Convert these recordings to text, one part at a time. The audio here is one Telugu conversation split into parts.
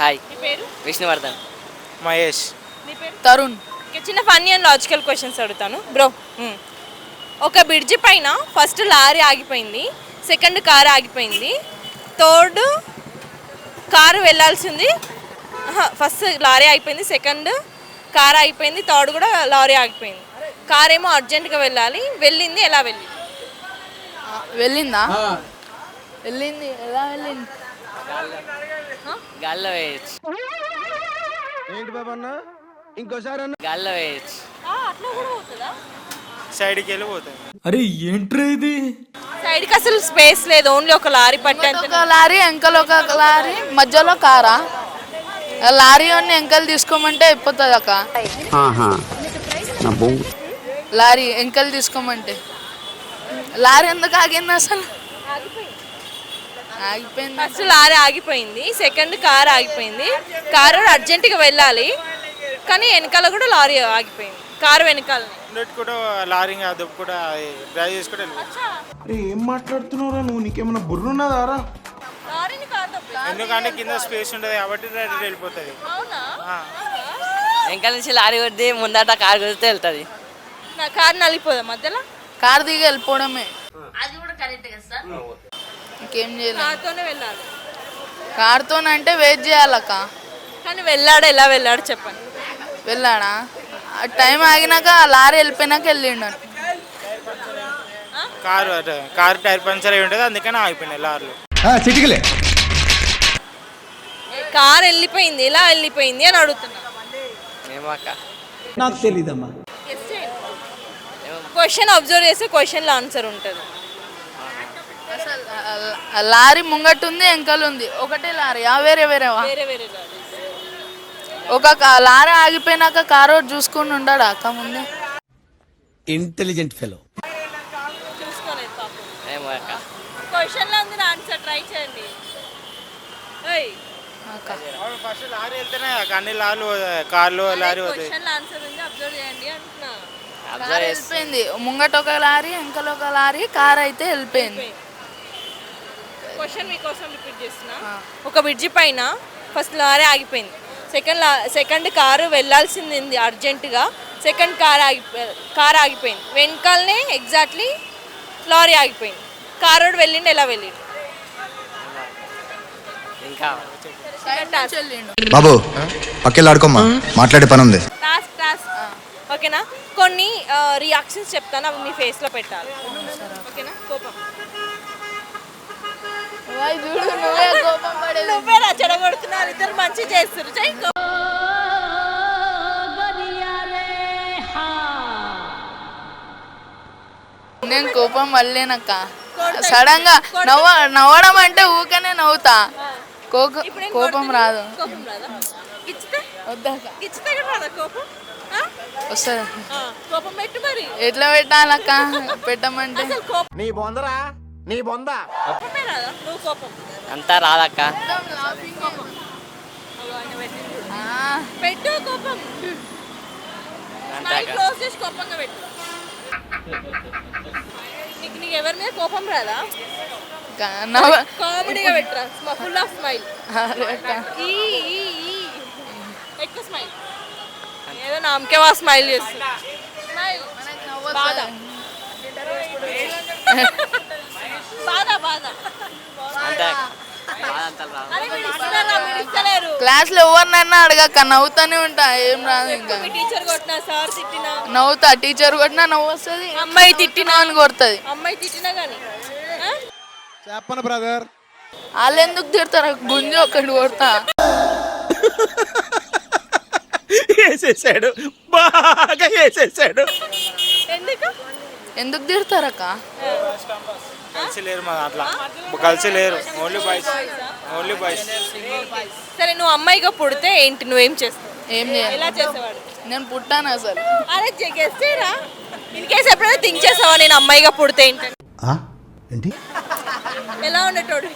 హాయ్. పేరు? విష్ణువర్ధన్. మహేష్. తరుణ్. చిన్న ఫన్నీ అండ్ లాజికల్ క్వశ్చన్స్ అడుగుతాను. బ్రో ఒక బ్రిడ్జి పైన ఫస్ట్ లారీ ఆగిపోయింది సెకండ్ కార్ ఆగిపోయింది థర్డ్ కారు వెళ్ళాల్సింది ఫస్ట్ లారీ ఆగిపోయింది సెకండ్ కార్ ఆగిపోయింది థర్డ్ కూడా లారీ ఆగిపోయింది. కార్ ఏమో అర్జెంటుగా వెళ్ళాలి వెళ్ళింది ఎలా వెళ్ళింది? వెళ్ళిందా? వెళ్ళింది ఎలా వెళ్ళింది? గాల్లో వేయచ్చు. ఏంటి బాబు అన్న? ఇంకోసారి అన్న. గాల్లో వేయచ్చు. అట్లా కూడా సైడ్కి వెళ్ళి అరే ఏంట్రా ఇది? సైడ్కి అసలు స్పేస్ లేదు. ఓన్లీ ఒక లారీ పట్టేంత ఒక లారీ వెంకలు ఒక లారీ మధ్యలో కారా? ఆ లారీ అన్ని తీసుకోమంటే అయిపోతుంది అక్క. లారీ వెంకలు తీసుకోమంటే. లారీ ఎందుకు ఆగింది అసలు? ఆగిపోయింది. ఫస్ట్ లారీ ఆగిపోయింది సెకండ్ కార్ ఆగిపోయింది. కారు అర్జెంటుగా వెళ్ళాలి కానీ వెనకాల కూడా లారీ ఆగిపోయింది కారు వెనకాల. కూడా లారీ దుబ్బు కూడా డ్రైవ్ చేసుకుంటే అరే ఏం మాట్లాడుతున్నావురా నువ్వు? నీకేమైనా బుర్రున్నదారా? లారీని కారు ఎందుకంటే కింద స్పేస్ ఉంటుంది కాబట్టి వెళ్ళిపోతుంది. అవునా? ఆ. వెనకాల నుంచి లారీ కొద్ది ముందట కారు కుదిరితే వెళ్తుంది. నా కారు నలిపోదా మధ్యలో? కారు దిగి వెళ్ళిపోవడమే. ఇంకేం చేయలేదు కార్తోనే వెళ్ళాలి. కార్తో అంటే వెయిట్ చేయాలక్క. కానీ వెళ్ళాడు ఎలా వెళ్ళాడు చెప్పండి. వెళ్ళాడా? ఆ టైం ఆగినాక ఆ లారీ వెళ్ళిపోయినాక వెళ్ళిండు కారు కారు టైర్ పంచర్ అయి ఉంటుంది అందుకని ఆగిపోయినాయి లారీలు. చిటికలే. కారు వెళ్ళిపోయింది ఎలా వెళ్ళిపోయింది అని అడుగుతున్నా. నాకు తెలీదమ్మా. క్వశ్చన్ అబ్జర్వ్ చేస్తే క్వశ్చన్లో ఆన్సర్ ఉంటుంది. లారీ ముంగట్టు ఉంది వెంకలు ఉంది ఒకటే లారీ ఆ వేరే వేరేవా వేరే ఒక కా- లారీ ఆగిపోయినాక కారు చూసుకుని ఉండడా అక్క ముందే? ఇంటెలిజెంట్ ఫెలో చూసుకోలేదు పాపం. ఏమో అక్క. క్వశ్చన్లో ఉంది ఆన్సర్ ట్రై చేయండి. ఓయ్ అక్క. ఫస్ట్ లారీ వెళ్తేనే అన్ని లారీలు పోతాయి. కార్లు లారీ పోతాయి. క్వశ్చన్లో ఆన్సర్ ఉంది అబ్జర్వ్ చేయండి అంటున్నా. కారు అబ్జర్వ్ చేసి వెళ్ళిపోయింది. ముంగట ఒక లారీ వెంకల ఒక లారీ కార్ అయితే వెళ్ళిపోయింది. క్వశ్చన్ మీకోసం రిపీట్ చేస్తున్నా. ఒక బ్రిడ్జి పైన ఫస్ట్ లారీ ఆగిపోయింది. సెకండ్ లా సెకండ్ కారు వెళ్ళాల్సింది ఉంది అర్జెంటుగా. సెకండ్ కార్ ఆగి కార్ ఆగిపోయింది. వెనకాలనే ఎగ్జాక్ట్లీ లారీ ఆగిపోయింది. కారు వెళ్ళిండు ఎలా వెళ్ళిండు? బాబు పక్కెళ్ళాడుకోమ్మా మాట్లాడే పని ఉంది టాస్క్ టాస్క్ ఓకేనా? కొన్ని రియాక్షన్స్ చెప్తాను అవి మీ ఫేస్లో పెట్టాలి. ఓకేనా? కోపం. నువ్వే కోపం పడేది. నువ్వే రా చెడగొడుతున్నారు ఇద్దరు మంచి చేస్తారు చెయ్యి కో- నేను కోపం పడలేనక్క. సడన్గా నవ్వ నవ్వడం అంటే ఊకనే నవ్వుతా. కోపం? రాదు? వస్తుంది. ఎట్లా పెట్టాలక్క? పెట్టమంటే. నీ బొందరా? నీ బొంద? అంతా రాదక్క. ఆ, పెట్టు కోపం. అంతే స్మైల్ అక్క క్లోజ్ చేసి కోపంగా పెట్టు. నీకు నీకు ఎవరి మీద కోపం రాదా? కామెడీగా పెట్టరా? ఫుల్ ఆఫ్ స్మైల్ అరే అక్క. ఈ ఈ ఈ. ఎక్కువ స్మైల్ ఏదో నామకే వా స్మైల్ చేస్తుంది. స్మైల్ బాధ. క్లాస్లో ఎవరినన్నా అడగక్క నవ్వుతానే ఉంటా ఏం రాదు ఇంకా. మీ టీచర్ కొట్టినా సార్ తిట్టినా. నవ్వుతా టీచర్ కొట్టినా నవ్వు వస్తుంది అమ్మాయి తిట్టినా. అని కొడుతుంది. అమ్మాయి తిట్టినా కానీ. చెప్పను బ్రదర్ వాళ్ళు ఎందుకు తిడతారు? గుంజి ఒకటి కొడతా. వేసేసాడు. బాగా వేసేసాడు. ఎందుకు? ఎందుకు తిడతారక్క? కలిసి లేరు మా దాంట్లో. కలిసి లేరు. ఓన్లీ బాయ్స్ ఓన్లీ బాయ్స్ సరే నువ్వు అమ్మాయిగా పుడితే ఏంటి? నువ్వేం చేస్తావు? ఏం ఎలా చేసేవాడు? నేను పుట్టాను అసలు. అరే గెస్సేరా ఇన్ కేసు ఎప్పుడైనా థింక్ చేసావా? నేను అమ్మాయిగా పుడితే ఏంటని ఏంటి? ఎలా ఉండేటోడు?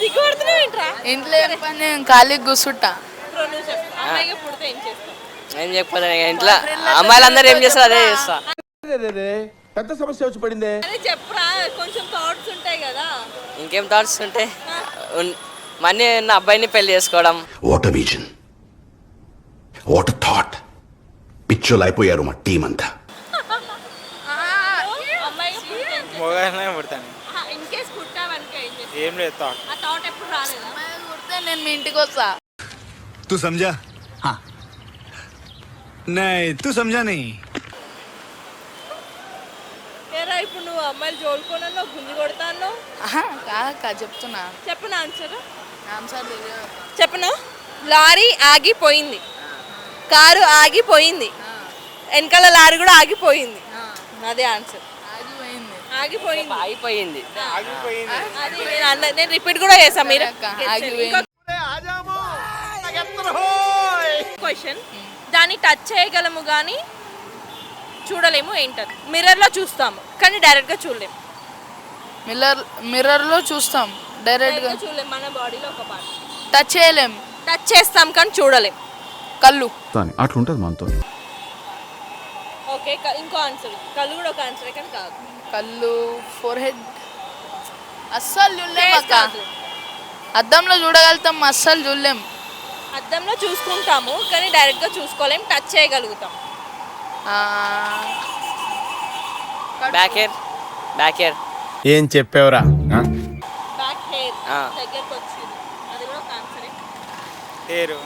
సిగ్గుపడుతున్నావు ఏంట్రా? ఇంట్లో ఏం పని? నేను ఖాళీగా కూర్చుంటా. బ్రో నువ్వు చెప్పు అమ్మాయిగా పుడితే ఏం చేస్తావు? ఏం చెప్పదు ఇంట్లో అమ్మాయిలందరూ ఏం చేస్తారు అదే చేస్తా. పెద్ద సమస్య వచ్చి పడిందే? చెప్పరా కొంచెం థాట్స్ ఉంటాయి కదా. ఇంకేం థాట్స్ ఉంటాయి మనీ నా అబ్బాయిని పెళ్ళి చేసుకోవడం. వాట్ విజన్ వాట్ థాట్ పిచ్చోలైపోయారు మా టీం అంతా. అమ్మాయి మొగానే పుడతాను. ఇన్ కేస్ పుట్టావనుకో నేను మీ ఇంటికి వస్తా. ఇప్పుడు నువ్వు అమ్మాయిలు జోలుకోనన్నావు గుంజి కొడతాను కాదక్క చెప్తున్నా. చెప్పనా ఆన్సర్? ఆన్సర్ చెప్పనా? లారీ ఆగిపోయింది కారు ఆగిపోయింది వెనకాల లారీ కూడా ఆగిపోయింది అదే ఆన్సర్. ఆగిపోయింది ఆగిపోయింది అది నేను నేను రిపీట్ కూడా చేసా మీరు క్వశ్చన్ దాన్ని టచ్ చేయగలము కానీ చూడలేము ఏంటది మిర్రర్లో చూస్తాము కానీ డైరెక్ట్గా చూడలేము. మిర్రర్ మిర్రర్లో చూస్తాం డైరెక్ట్గా చూడలేము మన బాడీలో ఒక పార్ట్ టచ్ చేయలేం. టచ్ చేస్తాం కానీ చూడలేం. కళ్ళు. అట్లుంటది మనతో. ఓకే క- ఇంకో ఆన్సర్ కళ్ళు కూడా ఒక ఆన్సర్ కానీ కాదు. కళ్ళు ఫోర్ హెడ్ అస్సలు చూడలేం Face అక్క. కాదు. అద్దంలో చూడగలుగుతాం అస్సలు చూడలేం. అద్దంలో చూసుకుంటాము కానీ డైరెక్ట్గా చూసుకోలేం టచ్ చేయగలుగుతాం. బ్యాక్ బ్యాక్ ఏం చెప్పావురా? బ్యాక్ హెయిర్ ఆ. దగ్గరకు వచ్చింది. అది కూడా ఒక ఆన్సరే హేరు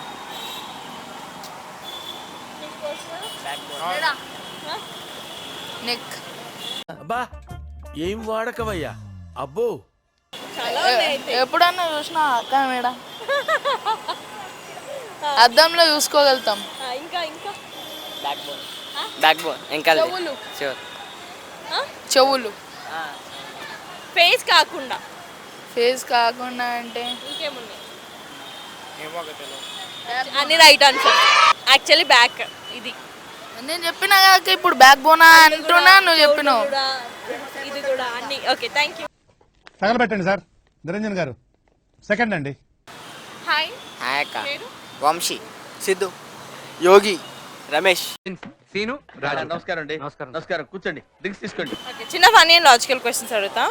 నెక్ అబ్బా ఏం వాడకవయ్యా? అబ్బో. ఎప్పుడన్నా చూసినా అక్క మేడ. అద్దంలో చూసుకోగలుగుతాం. ఇంకా ఇంకా. బ్యాక్ బోన్ బ్యాక్ బోన్ ఇంకా చెవులు. షూర్ చెవులు. ఫేస్ కాకుండా. ఫేస్ కాకుండా అంటే? ఇంకేమున్నాయి అన్ని రైట్ ఆన్సర్ యాక్చువల్లీ బ్యాక్ ఇది. నేను చెప్పినా కాక ఇప్పుడు బ్యాక్ బోనా అంటున్నా నువ్వు చెప్పినావు. ఇది కూడా, అన్ని. ఓకే థ్యాంక్ యూ తగలబెట్టండి సార్. నిరంజన్ గారు. సెకండ్ అండి. హాయ్ హాయక్క పేరు? వంశీ. సిద్ధు. యోగి. రమేష్. నమస్కారం అండి. నమస్కారం. నమస్కారం. కూర్చోండి. డ్రింక్స్ తీసుకోండి. ఓకే చిన్న ఫన్నీ అండ్ లాజికల్ క్వశ్చన్స్ అడుగుతా.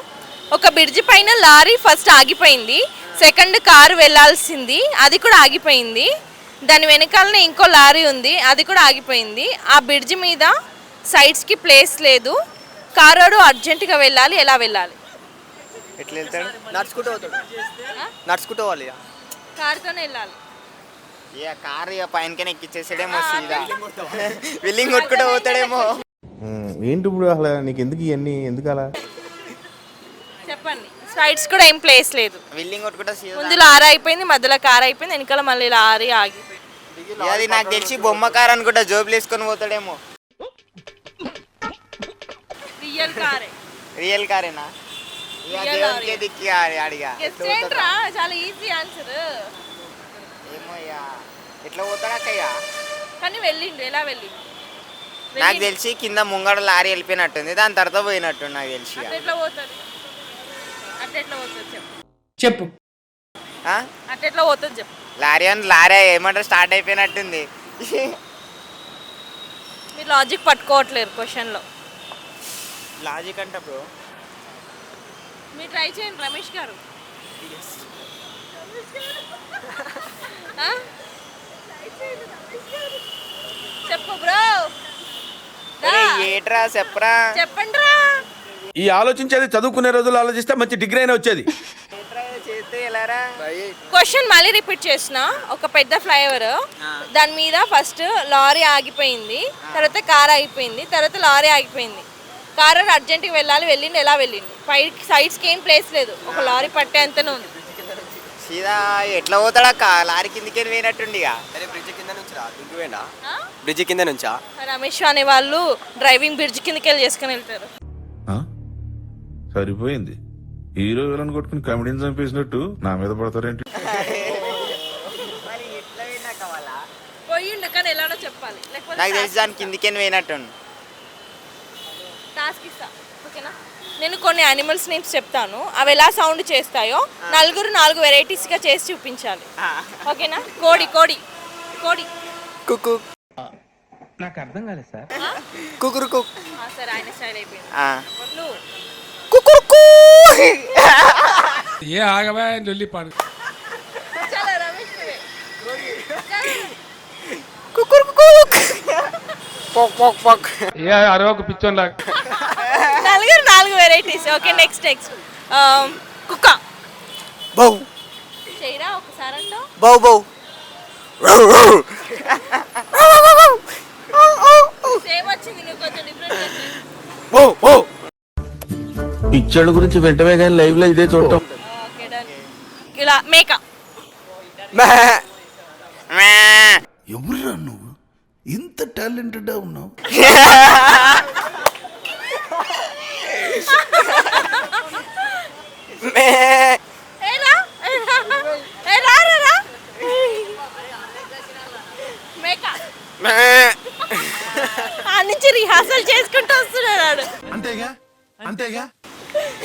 ఒక బ్రిడ్జ్ పైన లారీ ఫస్ట్ ఆగిపోయింది సెకండ్ కారు వెళ్ళాల్సింది అది కూడా ఆగిపోయింది. దాని వెనకాలనే ఇంకో లారీ ఉంది అది కూడా ఆగిపోయింది. ఆ బ్రిడ్జ్ మీద సైడ్స్కి ప్లేస్ లేదు. కారోడు అర్జెంటుగా వెళ్ళాలి ఎలా వెళ్ళాలి? ఎట్లా వెళ్తాడు? నడుచుకుంటూ నడుచుకుంటూ కారుతోనే వెళ్ళాలి. ఇక కార్ ఇక పైనకనే ఎక్కిచ్చేసాడేమో సీదా. బిల్లింగ్ కొట్టుకుంటూ పోతాడేమో. ఏంటి ఇప్పుడు అసలు? నీకు ఎందుకు ఇవన్నీ? ఎందుకు అలా చెప్పండి. సైడ్స్ కూడా ఏం ప్లేస్ లేదు. బిల్లింగ్ కొట్టుకుంటా సీదా. ముందు లారీ అయిపోయింది మధ్యలో కార్ అయిపోయింది వెనకాల మళ్ళీ లారీ ఆగిపోయింది. ఇక అది నాకు తెలిసి బొమ్మ కార్ అనుకుంటా జోబులు వేసుకొని పోతాడేమో. రియల్ కారే. రియల్ కారేనా? ఇక Real దేవునికే లారీ. దిక్కి అడిగా గెస్ట్ ఏంట్రా? చాలా ఈజీ ఆన్సర్ ఎట్లా పోతాడు అక్క ఇక కానీ వెళ్ళిండు. ఎలా వెళ్ళిండు? నాకు. తెలిసి కింద ముంగడ లారీ వెళ్ళిపోయినట్టుంది. దాని తర్వాత పోయినట్టు నాకు తెలిసి ఇక. అట్లా ఎట్లా పోతుంది అట్లా ఎట్లా పోతుంది చెప్పు. చెప్పు. ఆ? అట్లా ఎట్లా పోతుంది చెప్పు. లారీ అని లారీ ఏమంటారు స్టార్ట్ అయిపోయినట్టుంది. మీరు లాజిక్ పట్టుకోవట్లేరు క్వశ్చన్లో లాజిక్ అంట బ్రో మీరు ట్రై చేయండి రమేష్ గారు? చెప్పు బ్రో. ఏట్రా చెప్పరా? చెప్పండి రా. ఈ ఆలోచించేది చదువుకునే రోజులు ఆలోచిస్తే మంచి డిగ్రీ అయినా వచ్చేది. ఏట్రా చేస్తే ఎలారా క్వశ్చన్ మళ్ళీ రిపీట్ చేసిన. ఒక పెద్ద ఫ్లైఓవర్. దాని మీద ఫస్ట్ లారీ ఆగిపోయింది. తర్వాత కార్ ఆగిపోయింది. తర్వాత లారీ ఆగిపోయింది. కార్ అర్జెంట్గా వెళ్ళాలి వెళ్ళిండు ఎలా వెళ్ళిండు? పై సైడ్స్కి ఏం ప్లేస్ లేదు. ఒక లారీ పట్టే అంతనే ఉంది. సీదా ఎట్లా పోతాడక్క? లారీ కిందికి పోయినట్టుండి ఇక. బ్రిడ్జ్ కింద నుంచి రా దుంకి పోయిండా? ఆ? బ్రిడ్జ్ కింద నుంచా? రమేష్ అనే వాళ్ళు డ్రైవింగ్ బ్రిడ్జ్ కిందకి వెళ్ళి చేసుకుని వెళ్తారు. సరిపోయింది. హీరో విలన్ కొట్టుకుని కమెడీని చంపేసినట్టు నా మీద పడతారేంటి? పోయిండు కానీ ఎలానో చెప్పాలి. లేకపోతే నాకు తెలిసి దాని కిందికి పోయినట్టుండు. టాస్క్ ఇస్తా. నేను కొన్ని యానిమల్స్ నేమ్స్ చెప్తాను. అవి ఎలా సౌండ్ చేస్తాయో నలుగురు నాలుగు వెరైటీస్గా చేసి చూపించాలి. ఓకేనా కోడి కోడి. కోడి. కుకు నాకు అర్థం కాలేదు సార్. కుకురు కుక్ సార్ ఆయన స్టైల్ అయిపోయింది. కుకురుకు ఏ ఆగవా లొల్లి పాడు కుకురు కుక్ పొక్ పొక్ పొక్. ఏ అరవకు పిచ్చోన్ లాగా నాలుగు వెరైటీస్ ఓకే నెక్స్ట్ నెక్స్ట్ కుక్క. బౌ. చేయరా ఒకసారి అంటావు బౌ బౌ. సేమ్ వచ్చింది నువ్వు కొంచెం డిఫరెంట్ బౌ బౌ. పిచ్చోళ్ళ గురించి వెంటనే కానీ లైవ్లో ఇదే చూడటం. ఓకే డన్ ఇలా మేక. ఎవర్రా నువ్వు? ఇంత టాలెంటెడ్ ఉన్నావు ఏ రా ఏ రా రా రా మేక ఆ నుంచి రిహార్సల్ చేసుకుంటూ వస్తున్నాడు అంతేగా? అంతేగా?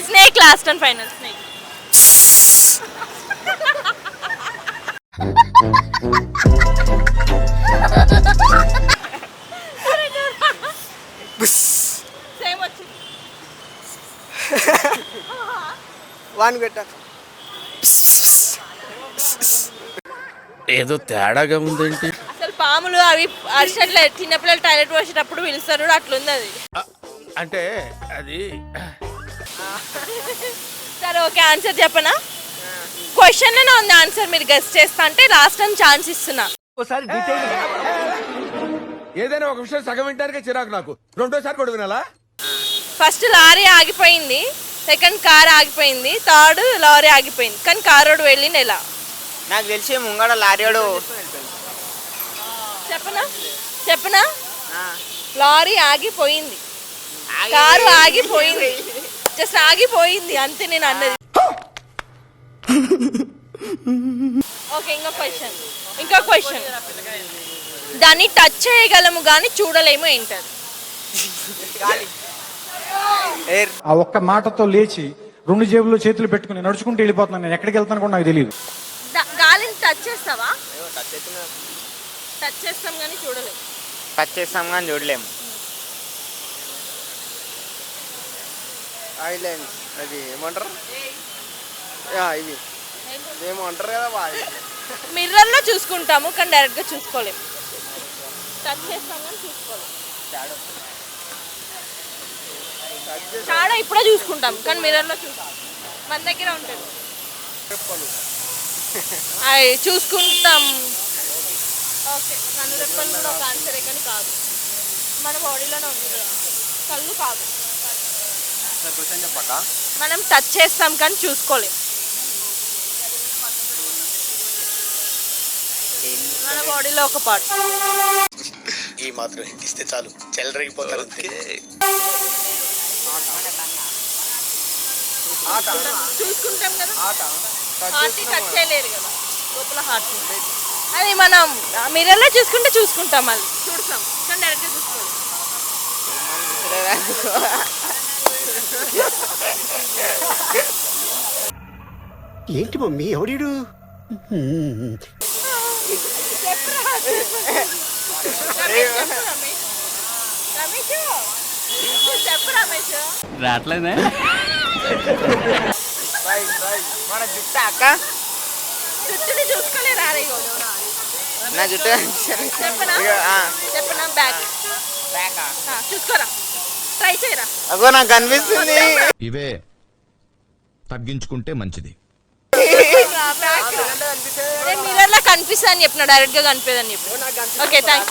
Snake last and final snake. Van ఏదో తేడాగా ఉందేంటి? అసలు పాములు అవి అరిసెట్లే చిన్నపిల్లలు టాయిలెట్ పోసేటప్పుడు పిలుస్తారు అట్లుంది అది. అంటే అది సరే ఓకే ఆన్సర్ చెప్పనా? క్వశ్చన్లోనే ఉంది ఆన్సర్ మీరు గెస్ట్ చేస్తా అంటే లాస్ట్ టైం ఛాన్స్ ఇస్తున్నా. ఏదైనా ఒక విషయం సగం వింటానికే చిరాకు నాకు. రెండోసారి కూడా వినాలా? ఫస్ట్ లారీ ఆగిపోయింది. సెకండ్ కార్ ఆగిపోయింది థర్డ్ లారీ ఆగిపోయింది. కానీ కార్ రోడ్ వెళ్ళింది ఎలా? నాకు తెలిసి ముంగడ లారీడు చెప్పనా? చెప్పనా? లారీ ఆగిపోయింది. కారు ఆగిపోయింది. జస్ట్ ఆగిపోయింది అంతే నేను అన్నది. ఓకే ఇంకో క్వశ్చన్ ఇంకో క్వశ్చన్ దాన్ని టచ్ చేయగలము కానీ చూడలేము ఏంటది? ఆ ఒక్క మాటతో లేచి రెండు జేబుల్లో చేతులు పెట్టుకుని నడుచుకుంటూ వెళ్ళిపోతున్నాను. నేను ఎక్కడికి వెళ్తాను కూడా నాకు తెలియదు గాలిని టచ్ చేస్తావా? టచ్ చేస్తాం కానీ చూడలేము టచ్ చేస్తాం కానీ చూడలేము ఐలాండ్స్ అది ఏమంటారు? ఇవి ఏమో అంటారు కదా బాగా మిర్రర్లో చూసుకుంటాము కానీ డైరెక్ట్గా చూసుకోలేము టచ్ చేస్తాం కానీ చూసుకోలేము చాలా ఇప్పుడే చూసుకుంటాం కానీ మిర్రర్లో చూస్తాం. మన దగ్గర ఉంటుంది. అవి చూసుకుంటాం. ఓకే కన్ను రెప్పలు కూడా ఒక ఆన్సరే కానీ కాదు. మన బాడీలోనే ఉంటుంది కదా. కళ్ళు కాదు. మనం టచ్ చేస్తాం కానీ చూసుకోలేం. మన బాడీలో ఒక పార్ట్ ఈ మాత్రం ఇస్తే చాలు. చెల్లరగిపోతారు చూసుకుంటాం కదా. హార్ట్ టచ్ చేయలేరు కదా. లోపల హార్ట్ అది మనం మిర్రర్లో చూసుకుంటే చూసుకుంటాం మళ్ళీ. చూస్తాం కానీ డైరెక్ట్గా చూసుకోలేం ఏంటి మమ్మీ? ఎవడీడు? రమేష్ చెప్పు రమేష్ రావట్లేదే? మన జుట్టు అక్క జుట్టుని చూసుకోలేరు ఆరే నా జుట్టు చెప్పనా బ్యాక్ బ్యాకా? చూసుకోరా. ట్రై చేయరా? అగో నాకు కనిపిస్తుంది ఇవే తగ్గించుకుంటే మంచిది. మిర్రర్లో కనిపిస్తా అని చెప్పిన డైరెక్ట్గా కనిపిదని చెప్పి ఓకే థ్యాంక్